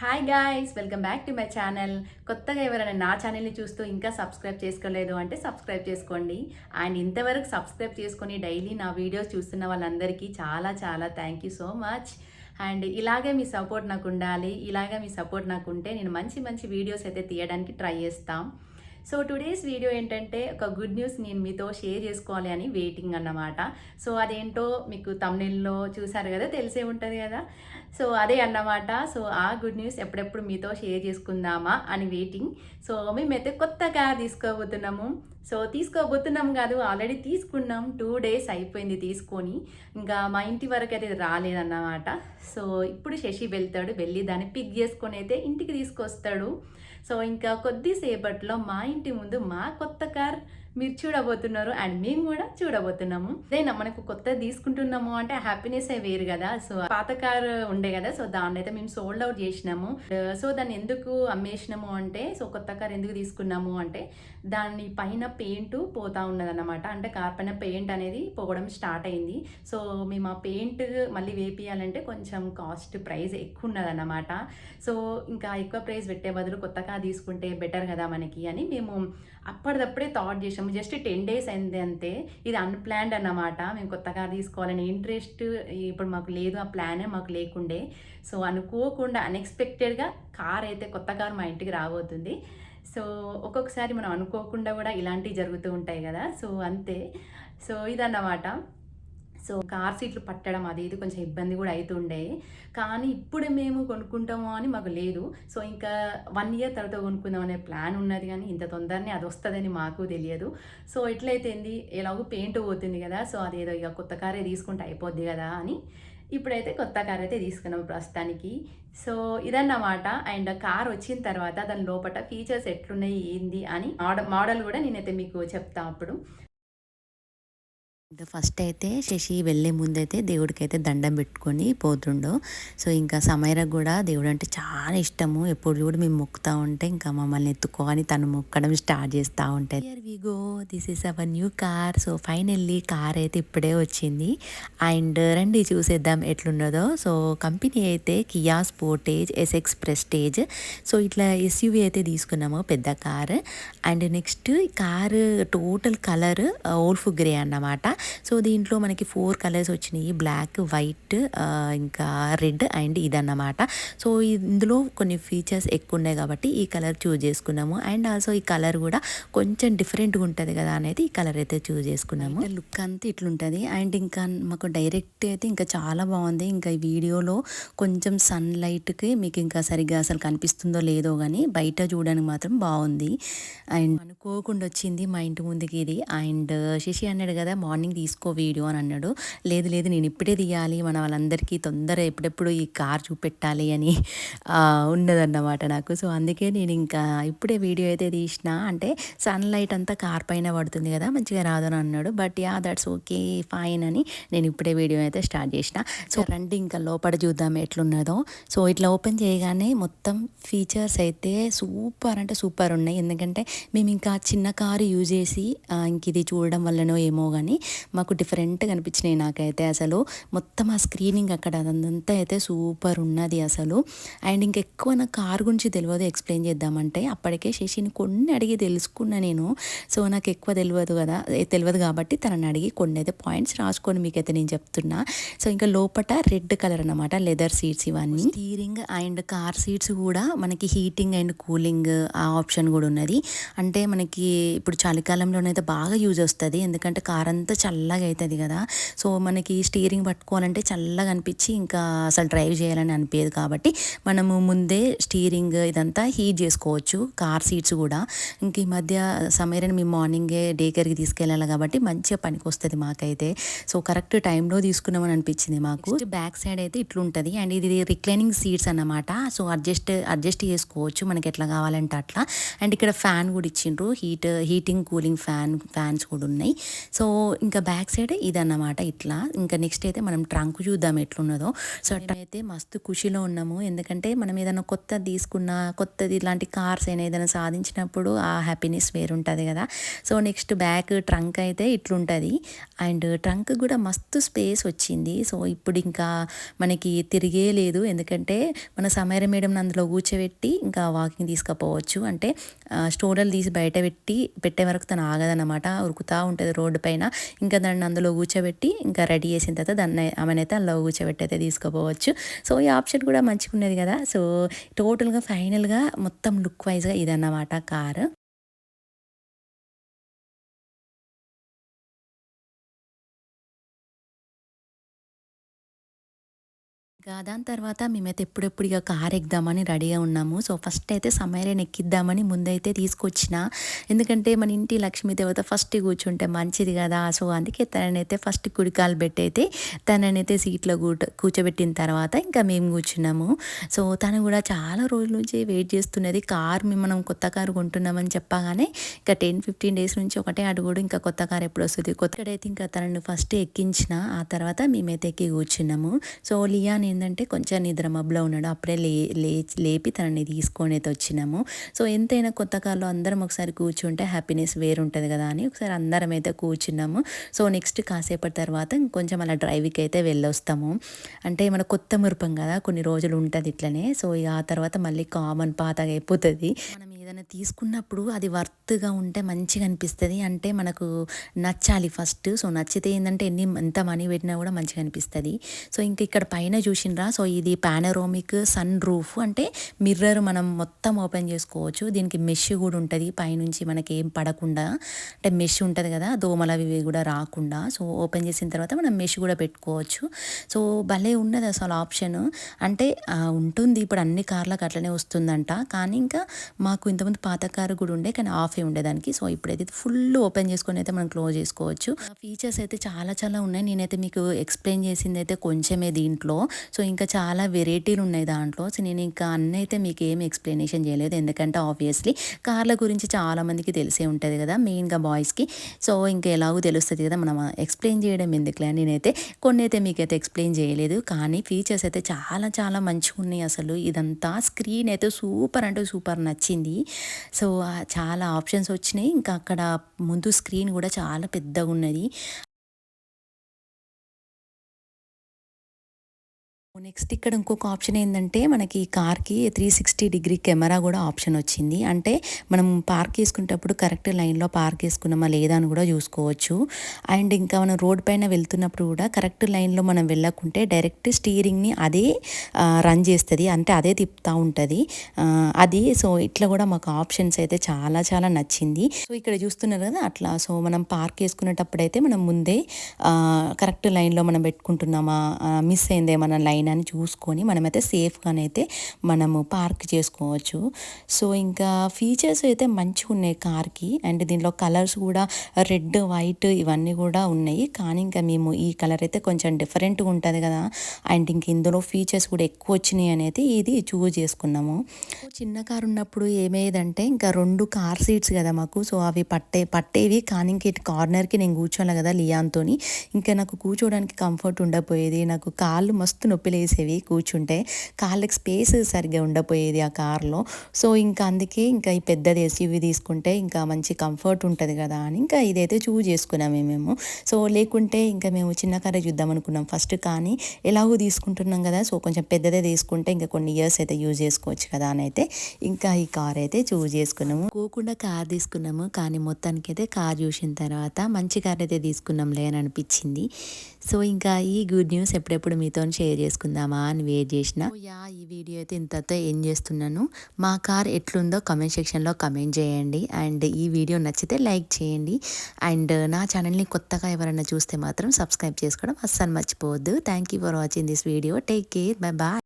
Hi guys welcome back to my channel కొత్తగా ఎవరైనా నా ఛానల్ని చూస్తూ ఇంకా సబ్స్క్రైబ్ చేసుకోలేదు అంటే సబ్స్క్రైబ్ చేసుకోండి. అండ్ ఇంతవరకు సబ్స్క్రైబ్ చేసుకొని డైలీ నా వీడియోస్ చూస్తున్న వాళ్ళందరికీ చాలా చాలా thank you so much and ఇలాగే మీ సపోర్ట్ నాకు ఉండాలి ఇలాగే మీ సపోర్ట్ నాకు ఉంటే నేను మంచి మంచి వీడియోస్ అయితే తీయడానికి ట్రై చేస్తాం. సో టుడేస్ వీడియో ఏంటంటే ఒక గుడ్ న్యూస్ నేను మీతో షేర్ చేసుకోవాలి అని వెయిటింగ్ అన్నమాట. సో అదేంటో మీకు తమిళలో చూసారు కదా తెలిసే ఉంటుంది కదా. సో అదే అన్నమాట. సో ఆ గుడ్ న్యూస్ ఎప్పుడెప్పుడు మీతో షేర్ చేసుకుందామా అని వెయిటింగ్ సో మేమైతే కొత్త కార్ తీసుకోబోతున్నాము. సో తీసుకోబోతున్నాం కాదు ఆల్రెడీ తీసుకున్నాం. టూ డేస్ అయిపోయింది తీసుకొని. ఇంకా మా ఇంటి వరకు అయితే రాలేదన్నమాట. సో ఇప్పుడు శశి వెళ్తాడు వెళ్ళి దాన్ని పిక్ చేసుకొని అయితే ఇంటికి తీసుకొస్తాడు. సో ఇంకా కొద్దిసేపట్లో మా ఇంటి ముందు మా కొత్త కార్ మీరు చూడబోతున్నారు అండ్ మేము కూడా చూడబోతున్నాము. అదేనా మనకు కొత్త తీసుకుంటున్నాము అంటే హ్యాపీనెస్ ఏ వేరు కదా. సో పాత కార్ ఉండే కదా. సో దాన్ని అయితే మేము సోల్డ్ అవుట్ చేసినాము. సో దాన్ని ఎందుకు అమ్మేసినాము అంటే సో కొత్త కార్ ఎందుకు తీసుకున్నాము అంటే దాని పైన పెయింట్ పోతా ఉన్నదన్నమాట. అంటే కార్ పైన పెయింట్ అనేది పోవడం స్టార్ట్ అయింది. సో మేము ఆ పెయింట్ మళ్ళీ వేపియాలంటే కొంచెం కాస్ట్ ప్రైస్ ఎక్కువ ఉన్నదన్నమాట. సో ఇంకా ఎక్కువ ప్రైస్ పెట్టే బదులు కొత్త కార్ తీసుకుంటే బెటర్ కదా మనకి అని మేము అప్పటిదప్పుడే థాట్ చేసాము జస్ట్ టెన్ డేస్ అయింది అంతే. ఇది అన్ప్లాన్డ్ అన్నమాట. మేము కొత్త కార్ తీసుకోవాలని ఇంట్రెస్ట్ ఇప్పుడు మాకు లేదు. ఆ ప్లానే మాకు లేకుండే. సో అనుకోకుండా అన్ఎక్స్పెక్టెడ్గా కార్ అయితే కొత్త కార్ మా ఇంటికి రాబోతుంది. సో ఒక్కొక్కసారి మనం అనుకోకుండా కూడా ఇలాంటివి జరుగుతూ ఉంటాయి కదా. సో అంతే. సో ఇదన్నమాట. సో కార్ సీట్లు పట్టడం అది ఇది కొంచెం ఇబ్బంది కూడా అవుతుండే కానీ ఇప్పుడు మేము కొనుక్కుంటాము అని మాకు లేదు. సో ఇంకా వన్ ఇయర్ తర్వాత కొనుక్కుందాం అనే ప్లాన్ ఉన్నది కానీ ఇంత తొందరనే అది వస్తుందని మాకు తెలియదు. సో ఎట్లయితేంది? ఎలాగో పెయింట్ పోతుంది కదా సో అదేదో ఇక కొత్త కారే తీసుకుంటే అయిపోద్ది కదా అని ఇప్పుడైతే కొత్త కార్ అయితే తీసుకున్నాం ప్రస్తుతానికి. సో ఇదన్నమాట. అండ్ కార్ వచ్చిన తర్వాత దాని లోపల ఫీచర్స్ ఎట్లున్నాయి ఏంది అని మోడల్ మోడల్ కూడా నేనైతే మీకు చెప్తా అప్పుడు. ఇంకా ఫస్ట్ అయితే శశి వెళ్ళే ముందైతే దేవుడికి అయితే దండం పెట్టుకొని పోతుండో. సో ఇంకా సమైర కూడా దేవుడు అంటే చాలా ఇష్టము. ఎప్పుడు కూడా మేము మొక్కుతా ఉంటే ఇంకా మమ్మల్ని ఎత్తుకొని తను మొక్కడం స్టార్ట్ చేస్తూ ఉంటాయి we go this is our new car so finally car అయితే ఇప్పుడే వచ్చింది. అండ్ రండి చూసేద్దాం ఎట్లున్నదో. సో కంపెనీ అయితే Kia Sportage SX Prestige. So ఇట్లా ఎస్యూవి అయితే తీసుకున్నాము పెద్ద car. And next car total colour wolf grey అన్నమాట. సో దీంట్లో మనకి ఫోర్ కలర్స్ వచ్చినాయి. బ్లాక్ వైట్ ఇంకా రెడ్ అండ్ ఇదన్నమాట. సో ఇందులో కొన్ని ఫీచర్స్ ఎక్కువ ఉన్నాయి కాబట్టి ఈ కలర్ చూస్ చేసుకున్నాము. అండ్ ఆల్సో ఈ కలర్ కూడా కొంచెం డిఫరెంట్గా ఉంటుంది కదా అనేది ఈ కలర్ అయితే చూస్ చేసుకున్నాము. లుక్ అంతా ఇట్లుంటుంది. అండ్ ఇంకా మాకు డైరెక్ట్ అయితే ఇంకా చాలా బాగుంది. ఇంకా ఈ వీడియోలో కొంచెం సన్ లైట్కి మీకు ఇంకా సరిగ్గా అసలు కనిపిస్తుందో లేదో కానీ బయట చూడడానికి మాత్రం బాగుంది. అండ్ అనుకోకుండా వచ్చింది మా ఇంటి ముందుకి ఇది. అండ్ శశి అన్నాడు కదా మార్నింగ్ తీసుకో వీడియో అని అన్నాడు. లేదు లేదు నేను ఇప్పుడే తీయాలి. మన వాళ్ళందరికీ తొందర ఎప్పుడెప్పుడు ఈ కార్ చూపెట్టాలి అని ఉన్నదన్నమాట నాకు. సో అందుకే నేను ఇంకా ఇప్పుడే వీడియో అయితే తీసిన. అంటే సన్లైట్ అంతా కార్ పైన పడుతుంది కదా మంచిగా రాదని అన్నాడు. But ya that's okay fine అని నేను ఇప్పుడే వీడియో అయితే స్టార్ట్ చేసిన. సో రండి ఇంకా లోపల చూద్దాం ఎట్లున్నదో. సో ఇట్లా ఓపెన్ చేయగానే మొత్తం ఫీచర్స్ అయితే సూపర్ అంటే సూపర్ ఉన్నాయి. ఎందుకంటే మేము ఇంకా చిన్న కారు యూజ్ చేసి ఇంక ఇది చూడడం వల్లనో ఏమో కానీ మాకు డిఫరెంట్గా అనిపించినాయి నాకైతే అసలు. మొత్తం ఆ స్క్రీనింగ్ అక్కడ అదంతా అయితే సూపర్ ఉన్నది అసలు. అండ్ ఇంకెక్కువ నాకు కార్ గురించి తెలియదు ఎక్స్ప్లెయిన్ చేద్దామంటే అప్పటికే శశిని కొన్ని అడిగి తెలుసుకున్నా నేను. సో నాకు ఎక్కువ తెలియదు కదా తెలియదు కాబట్టి తనని అడిగి కొన్ని అయితే పాయింట్స్ రాసుకొని మీకైతే నేను చెప్తున్నా. సో ఇంకా లోపట రెడ్ కలర్ అనమాట లెదర్ సీట్స్ ఇవన్నీ. స్టీరింగ్ అండ్ కార్ సీట్స్ కూడా మనకి హీటింగ్ అండ్ కూలింగ్ ఆ ఆప్షన్ కూడా ఉన్నది. అంటే మనకి ఇప్పుడు చలికాలంలోనైతే బాగా యూజ్ వస్తుంది. ఎందుకంటే కార్ అంతా చల్లగా అవుతుంది కదా. సో మనకి స్టీరింగ్ పట్టుకోవాలంటే చల్లగా అనిపించి ఇంకా అసలు డ్రైవ్ చేయాలని అనిపించదు కాబట్టి మనము ముందే స్టీరింగ్ ఇదంతా హీట్ చేసుకోవచ్చు కార్ సీట్స్ కూడా. ఇంక ఈ మధ్య సమీరని మేము మార్నింగే డే కేర్కి తీసుకెళ్ళాలి కాబట్టి మంచిగా పనికి వస్తుంది మాకైతే. సో కరెక్ట్ టైంలో తీసుకున్నామని అనిపించింది మాకు. బ్యాక్ సైడ్ అయితే ఇట్లుంటుంది. అండ్ ఇది రిక్లైనింగ్ సీట్స్ అన్నమాట. సో అడ్జస్ట్ అడ్జస్ట్ చేసుకోవచ్చు మనకి ఎట్లా కావాలంటే అట్లా. అండ్ ఇక్కడ ఫ్యాన్ కూడా ఇచ్చిండ్రు. Heat heating cooling fan fans కూడా ఉన్నాయి. సో ఇంకా ఇంకా బ్యాక్ సైడ్ ఇదన్నమాట ఇట్లా. ఇంకా నెక్స్ట్ అయితే మనం ట్రంక్ చూద్దాం ఎట్లున్నదో. సో అయితే మస్తు ఖుషిలో ఉన్నాము. ఎందుకంటే మనం ఏదైనా కొత్తది తీసుకున్నా కొత్తది ఇలాంటి కార్స్ అయినా ఏదైనా సాధించినప్పుడు ఆ హ్యాపీనెస్ వేరుంటుంది కదా. సో నెక్స్ట్ బ్యాక్ ట్రంక్ అయితే ఇట్లుంటుంది. అండ్ ట్రంక్ కూడా మస్తు స్పేస్ వచ్చింది. సో ఇప్పుడు ఇంకా మనకి తిరిగే లేదు. ఎందుకంటే మన సమీర మేడం అందులో కూర్చోబెట్టి ఇంకా వాకింగ్ తీసుకుపోవచ్చు. అంటే స్టోర్లు తీసి బయట పెట్టి పెట్టే వరకు తను ఆగదన్నమాట. ఉరుకుతూ ఉంటుంది రోడ్డు పైన. ఇంకా దాన్ని అందులో కూర్చోబెట్టి ఇంకా రెడీ చేసిన తర్వాత దాన్ని ఆమెనైతే అందులో కూర్చోబెట్టి అయితే తీసుకుపోవచ్చు. సో ఈ ఆప్షన్ కూడా మంచిగా ఉన్నది కదా. సో టోటల్గా ఫైనల్గా మొత్తం లుక్ వైజ్గా ఇదన్నమాట కారు. ఇంకా దాని తర్వాత మేమైతే ఎప్పుడెప్పుడు ఇక కార్ ఎక్కుదామని రెడీగా ఉన్నాము. సో ఫస్ట్ అయితే సమయరేని ఎక్కిద్దామని ముందైతే తీసుకొచ్చిన. ఎందుకంటే మన ఇంటి లక్ష్మీ దేవత ఫస్ట్ కూర్చుంటే మంచిది కదా. సో అందుకే తననైతే ఫస్ట్ కుడికాలు పెట్టయితే తననైతే సీట్లో కూట కూర్చోబెట్టిన తర్వాత ఇంకా మేము కూర్చున్నాము. సో తను కూడా చాలా రోజుల నుంచి వెయిట్ చేస్తున్నది. కార్ మేము మనం కొత్త కారు కొంటున్నామని చెప్పగానే ఇంకా టెన్ ఫిఫ్టీన్ డేస్ నుంచి ఒకటే అడుగుడు ఇంకా కొత్త కార్ ఎప్పుడు వస్తుంది. కొత్తడైతే ఇంకా తనను ఫస్ట్ ఎక్కించిన. ఆ తర్వాత మేమైతే ఎక్కి కూర్చున్నాము. సో లియా నేను ఏంటంటే కొంచెం నిద్ర మబ్బులో ఉన్నాడు. అప్పుడే లే లేచి లేపి తనని తీసుకొని అయితే వచ్చినాము. సో ఎంతైనా కొత్త కార్లో అందరం ఒకసారి కూర్చుంటే హ్యాపీనెస్ వేరుంటుంది కదా అని ఒకసారి అందరం అయితే కూర్చున్నాము. సో నెక్స్ట్ కాసేపటి తర్వాత ఇంకొంచెం అలా డ్రైవింగ్కి అయితే వెళ్ళొస్తాము. అంటే మన కొత్త మురుపం కదా కొన్ని రోజులు ఉంటుంది ఇట్లనే. సో ఇక ఆ తర్వాత మళ్ళీ కామన్ పాతగా అయిపోతుంది. మనం ఏదైనా తీసుకున్నప్పుడు అది వర్త్గా ఉంటే మంచిగా అనిపిస్తుంది. అంటే మనకు నచ్చాలి ఫస్ట్. సో నచ్చితే ఏంటంటే ఎన్ని ఎంత మనీ పెట్టినా కూడా మంచిగా అనిపిస్తుంది. సో ఇంకా ఇక్కడ పైన చూసినరా సో ఇది పానరోమిక్ సన్ రూఫ్. అంటే మిర్రర్ మనం మొత్తం ఓపెన్ చేసుకోవచ్చు. దీనికి మెష్ కూడా ఉంటుంది. పైనుంచి మనకి ఏం పడకుండా. అంటే మెష్ ఉంటుంది కదా? దోమలు అవి కూడా రాకుండా. సో ఓపెన్ చేసిన తర్వాత మనం మెష్ కూడా పెట్టుకోవచ్చు. సో భలే ఉన్నది అసలు ఆప్షన్. అంటే ఉంటుంది. ఇప్పుడు అన్ని కార్లకు అట్లనే వస్తుందంట. కానీ ఇంకా మాకు ఇంతకుముందు పాత కారు కూడా ఉండే కానీ ఆఫే ఉండేదానికి. సో ఇప్పుడైతే ఫుల్ ఓపెన్ చేసుకొని అయితే మనం క్లోజ్ చేసుకోవచ్చు. ఫీచర్స్ అయితే చాలా చాలా ఉన్నాయి. నేనైతే మీకు ఎక్స్ప్లెయిన్ చేసింది అయితే కొంచెమే దీంట్లో. సో ఇంకా చాలా వెరైటీలు ఉన్నాయి దాంట్లో. సో నేను ఇంకా అన్నీ అయితే మీకు ఏం ఎక్స్ప్లెనేషన్ చేయలేదు. ఎందుకంటే ఆబ్వియస్లీ కార్ల గురించి చాలా మందికి తెలిసే ఉంటుంది కదా మెయిన్గా బాయ్స్కి. సో ఇంకా ఎలాగో తెలుస్తుంది కదా మనం ఎక్స్ప్లెయిన్ చేయడం ఎందుకులే నేనైతే కొన్ని అయితే మీకైతే ఎక్స్ప్లెయిన్ చేయలేదు. కానీ ఫీచర్స్ అయితే చాలా చాలా మంచిగా ఉన్నాయి అసలు. ఇదంతా స్క్రీన్ అయితే సూపర్ అంటే సూపర్ నచ్చింది. సో చాలా ఆప్షన్స్ వచ్చినాయి. ఇంకా అక్కడ ముందు స్క్రీన్ కూడా చాలా పెద్దగా ఉన్నది నెక్స్ట్ ఇక్కడ ఇంకొక ఆప్షన్ ఏంటంటే మనకి కార్కి త్రీ సిక్స్టీ డిగ్రీ కెమెరా కూడా ఆప్షన్ వచ్చింది. అంటే మనం పార్క్ చేసుకునేటప్పుడు కరెక్ట్ లైన్లో పార్క్ చేసుకున్నామా లేదా అని కూడా చూసుకోవచ్చు. అండ్ ఇంకా మనం రోడ్ పైన వెళ్తున్నప్పుడు కూడా కరెక్ట్ లైన్లో మనం వెళ్ళకుంటే డైరెక్ట్ స్టీరింగ్ని అదే రన్ చేస్తుంది. అంటే అదే తిప్పుతూ ఉంటుంది. అది సో ఇట్లా కూడా మాకు ఆప్షన్స్ అయితే చాలా చాలా నచ్చింది. సో ఇక్కడ చూస్తున్నారు కదా అట్లా సో మనం పార్క్ చేసుకునేటప్పుడు అయితే మనం ముందే కరెక్ట్ లైన్లో మనం పెట్టుకుంటున్నామా మిస్ అయిందేమన్నా లైన్ లైన్ అని చూసుకొని మనమైతే సేఫ్గానైతే మనము పార్క్ చేసుకోవచ్చు. సో ఇంకా ఫీచర్స్ అయితే మంచిగా ఉన్నాయి కార్కి. అండ్ దీనిలో కలర్స్ కూడా రెడ్ వైట్ ఇవన్నీ కూడా ఉన్నాయి. కానీ ఇంకా మేము ఈ కలర్ అయితే కొంచెం డిఫరెంట్గా ఉంటుంది కదా. అండ్ ఇంక ఇందులో ఫీచర్స్ కూడా ఎక్కువ వచ్చినాయి అనేది ఇది చూజ్ చేసుకున్నాము. చిన్న కార్ ఉన్నప్పుడు ఏమయ్యేదంటే ఇంకా రెండు కార్ సీట్స్ కదా మాకు. సో అవి పట్టే పట్టేవి. కానీ ఇంక ఇటు కార్నర్కి నేను కూర్చోాలి కదా లియాన్తోని. ఇంకా నాకు కూర్చోడానికి కంఫర్ట్ ఉండకపోయేది. నాకు కాళ్ళు మస్తు నొప్పి వేసేవి కూర్చుంటే కాళ్ళకి స్పేస్ సరిగ్గా ఉండపోయేది ఆ కార్లో. సో ఇంకా అందుకే ఇంకా ఈ పెద్దది ఎస్యూవి తీసుకుంటే ఇంకా మంచి కంఫర్ట్ ఉంటుంది కదా అని ఇంకా ఇదైతే చూజ్ చేసుకున్నామే మేము సో లేకుంటే ఇంకా మేము చిన్న కారే చూద్దాం అనుకున్నాం ఫస్ట్ కానీ ఎలాగో తీసుకుంటున్నాం కదా. సో కొంచెం పెద్దదే తీసుకుంటే ఇంకా కొన్ని ఇయర్స్ అయితే యూజ్ చేసుకోవచ్చు కదా అని అయితే ఇంకా ఈ కార్ అయితే చూజ్ చేసుకున్నాము. కోకుండా కార్ తీసుకున్నాము కానీ మొత్తానికి అయితే కార్ చూసిన తర్వాత మంచి కార్ అయితే తీసుకున్నాంలే అని అనిపించింది. సో ఇంకా ఈ గుడ్ న్యూస్ ఎప్పుడెప్పుడు మీతో షేర్ చేసుకుందామా అని వెయిట్ చేసిన. యా ఈ వీడియో అయితే ఇంతతో ఏం చేస్తున్నాను. మా కార్ ఎట్లుందో కమెంట్ సెక్షన్లో కమెంట్ చేయండి. అండ్ ఈ వీడియో నచ్చితే లైక్ చేయండి. అండ్ నా ఛానల్ని కొత్తగా ఎవరైనా చూస్తే మాత్రం సబ్స్క్రైబ్ చేసుకోవడం అస్సలు మర్చిపోవద్దు. Thank you for watching this video take care bye bye